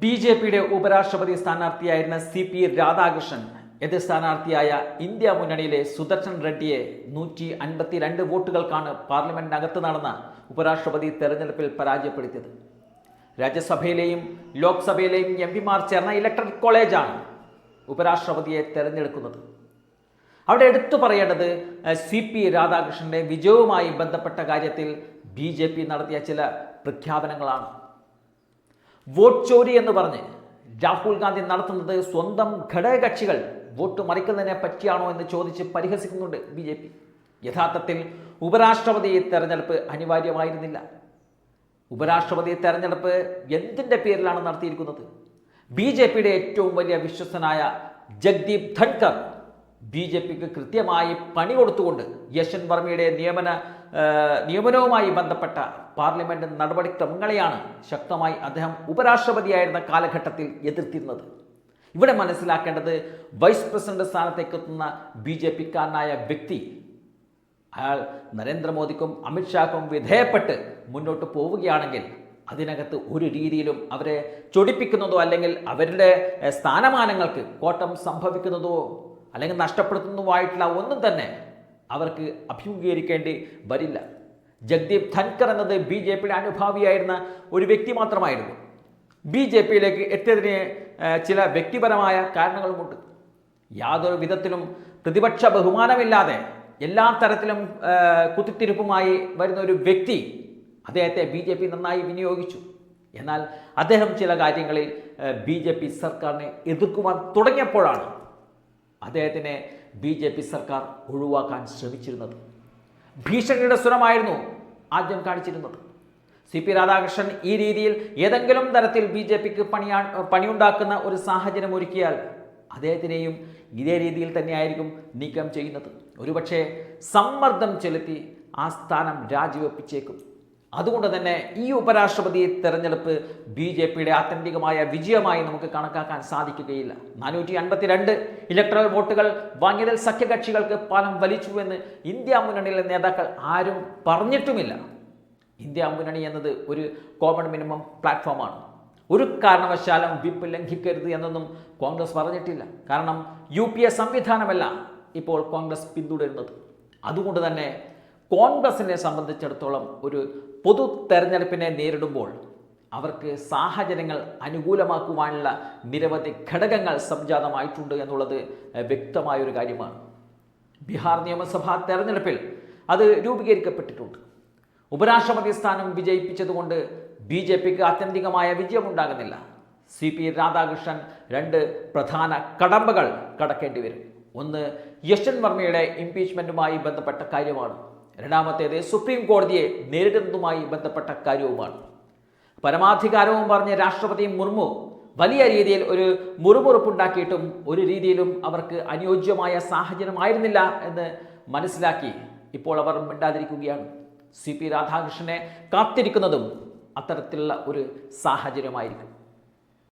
B J പിയുടെ ഉപരാഷ്ട്രപതി സ്ഥാനാർത്ഥിയായിരുന്ന C P Radhakrishnan എതിർ സ്ഥാനാർത്ഥിയായ ഇന്ത്യ മുന്നണിയിലെ സുദർശൻ റെഡ്ഡിയെ നൂറ്റി അൻപത്തിരണ്ട് വോട്ടുകൾക്കാണ് പാർലമെന്റിനകത്ത് നടന്ന ഉപരാഷ്ട്രപതി തെരഞ്ഞെടുപ്പിൽ പരാജയപ്പെടുത്തിയത്. രാജ്യസഭയിലെയും ലോക്സഭയിലെയും എം പിമാർ ചേർന്ന ഇലക്ട്രൽ കോളേജാണ് ഉപരാഷ്ട്രപതിയെ തെരഞ്ഞെടുക്കുന്നത്. അവിടെ എടുത്തു പറയേണ്ടത് സി പി രാധാകൃഷ്ണന്റെ വിജയവുമായി ബന്ധപ്പെട്ട കാര്യത്തിൽ ബി ജെ പി നടത്തിയ ചില പ്രഖ്യാപനങ്ങളാണ്. വോട്ട് ചോരി എന്ന് പറഞ്ഞ് രാഹുൽ ഗാന്ധി നടത്തുന്നത് സ്വന്തം ഘടകകക്ഷികൾ വോട്ട് മറിക്കുന്നതിനെ പറ്റിയാണോ എന്ന് ചോദിച്ച് പരിഹസിക്കുന്നുണ്ട് ബി ജെ പി. യഥാർത്ഥത്തിൽ ഉപരാഷ്ട്രപതി തെരഞ്ഞെടുപ്പ് അനിവാര്യമായിരുന്നില്ല. ഉപരാഷ്ട്രപതി തെരഞ്ഞെടുപ്പ് എന്തിന്റെ പേരിലാണ് നടത്തിയിരിക്കുന്നത്? ബി ജെ പിയുടെ ഏറ്റവും വലിയ വിശ്വസനായ ജഗ്ദീപ് ധൻകർ ബി ജെ പിക്ക് കൃത്യമായി പണി കൊടുത്തുകൊണ്ട് യശൻ വർമ്മയുടെ നിയമന നിയമനവുമായി ബന്ധപ്പെട്ട പാർലമെന്റ് നടപടിക്രമങ്ങളെയാണ് ശക്തമായി അദ്ദേഹം ഉപരാഷ്ട്രപതിയായിരുന്ന കാലഘട്ടത്തിൽ എതിർത്തിരുന്നത്. ഇവിടെ മനസ്സിലാക്കേണ്ടത് വൈസ് പ്രസിഡന്റ് സ്ഥാനത്തേക്ക് എത്തുന്ന ബി ജെ പിക്കാരനായ വ്യക്തി അയാൾ നരേന്ദ്രമോദിക്കും അമിത്ഷാക്കും വിധേയപ്പെട്ട് മുന്നോട്ട് പോവുകയാണെങ്കിൽ അതിനകത്ത് ഒരു രീതിയിലും അവരെ ചൊടിപ്പിക്കുന്നതോ അല്ലെങ്കിൽ അവരുടെ സ്ഥാനമാനങ്ങൾക്ക് കോട്ടം സംഭവിക്കുന്നതോ അല്ലെങ്കിൽ നഷ്ടപ്പെടുത്തുന്നതുമായിട്ടുള്ള ഒന്നും തന്നെ അവർക്ക് അഭിമുഖീകരിക്കേണ്ടി വരില്ല. ജഗ്ദീപ് ധൻകർ എന്നത് ബി ജെ പിയുടെ അനുഭാവിയായിരുന്ന ഒരു വ്യക്തി മാത്രമായിരുന്നു. ബി ജെ പിയിലേക്ക് എത്തിയതിന് ചില വ്യക്തിപരമായ കാരണങ്ങളുമുണ്ട്. യാതൊരു വിധത്തിലും പ്രതിപക്ഷ ബഹുമാനമില്ലാതെ എല്ലാ തരത്തിലും കുത്തിത്തിരുപ്പുമായി വരുന്ന ഒരു വ്യക്തി അദ്ദേഹത്തെ ബി ജെ പി നന്നായി വിനിയോഗിച്ചു. എന്നാൽ അദ്ദേഹം ചില കാര്യങ്ങളിൽ ബി ജെ പി സർക്കാരിനെ എതിർക്കുവാൻ തുടങ്ങിയപ്പോഴാണ് അദ്ദേഹത്തിനെ ബി ജെ പി സർക്കാർ ഒഴിവാക്കാൻ ശ്രമിച്ചിരുന്നത്. ഭീഷണിയുടെ സ്വരമായിരുന്നു ആദ്യം കാണിച്ചിരുന്നത്. സി പി രാധാകൃഷ്ണൻ ഈ രീതിയിൽ ഏതെങ്കിലും തരത്തിൽ ബി ജെ പിക്ക് പണിയാ പണിയുണ്ടാക്കുന്ന ഒരു സാഹചര്യം ഒരുക്കിയാൽ അദ്ദേഹത്തിനെയും ഇതേ രീതിയിൽ തന്നെയായിരിക്കും നീക്കം ചെയ്യുന്നത്. ഒരുപക്ഷെ സമ്മർദ്ദം ചെലുത്തി ആ സ്ഥാനം രാജിവെപ്പിച്ചേക്കും. അതുകൊണ്ട് തന്നെ ഈ ഉപരാഷ്ട്രപതി തെരഞ്ഞെടുപ്പ് ബി ജെ പിയുടെ ആത്യന്തികമായ വിജയമായി നമുക്ക് കണക്കാക്കാൻ സാധിക്കുകയില്ല. നാനൂറ്റി അൻപത്തിരണ്ട് ഇലക്ട്രൽ വോട്ടുകൾ വാങ്ങിയതിൽ സഖ്യകക്ഷികൾക്ക് പാലം വലിച്ചുവെന്ന് ഇന്ത്യ മുന്നണിയിലെ നേതാക്കൾ ആരും പറഞ്ഞിട്ടുമില്ല. ഇന്ത്യ മുന്നണി എന്നത് ഒരു കോമൺ മിനിമം പ്ലാറ്റ്ഫോമാണ് ഒരു കാരണവശാലും വിപ്പ് ലംഘിക്കരുത് എന്നൊന്നും കോൺഗ്രസ് പറഞ്ഞിട്ടില്ല. കാരണം യു പി എ സംവിധാനമല്ല ഇപ്പോൾ കോൺഗ്രസ് പിന്തുടരുന്നത്. അതുകൊണ്ട് തന്നെ കോൺഗ്രസിനെ സംബന്ധിച്ചിടത്തോളം ഒരു പൊതു തെരഞ്ഞെടുപ്പിനെ നേരിടുമ്പോൾ അവർക്ക് സാഹചര്യങ്ങൾ അനുകൂലമാക്കുവാനുള്ള നിരവധി ഘടകങ്ങൾ സംജാതമായിട്ടുണ്ട് എന്നുള്ളത് വ്യക്തമായൊരു കാര്യമാണ്. ബീഹാർ നിയമസഭാ തെരഞ്ഞെടുപ്പിൽ അത് രൂപീകരിക്കപ്പെട്ടിട്ടുണ്ട്. ഉപരാഷ്ട്രപതി സ്ഥാനം വിജയിപ്പിച്ചതുകൊണ്ട് ബി ജെ പിക്ക് ആത്യന്തികമായ വിജയമുണ്ടാകുന്നില്ല. സി പി രാധാകൃഷ്ണൻ രണ്ട് പ്രധാന കടമ്പകൾ കടക്കേണ്ടി വരും. ഒന്ന് യശ്വന്ത് വർമ്മയുടെ ഇംപീച്ച്മെന്റുമായി ബന്ധപ്പെട്ട കാര്യമാണ്. രണ്ടാമത്തേത് സുപ്രീം കോടതിയെ നേരിടുന്നതുമായി ബന്ധപ്പെട്ട കാര്യവുമാണ്. പരമാധികാരവും പറഞ്ഞ രാഷ്ട്രപതി മുർമു വലിയ രീതിയിൽ ഒരു മുറുമുറുപ്പുണ്ടാക്കിയിട്ടും ഒരു രീതിയിലും അവർക്ക് അനുയോജ്യമായ സാഹചര്യമായിരുന്നില്ല എന്ന് മനസ്സിലാക്കി ഇപ്പോൾ അവർ മിണ്ടാതിരിക്കുകയാണ്. സി പി രാധാകൃഷ്ണനെ കാത്തിരിക്കുന്നതും അത്തരത്തിലുള്ള ഒരു സാഹചര്യമായിരിക്കും.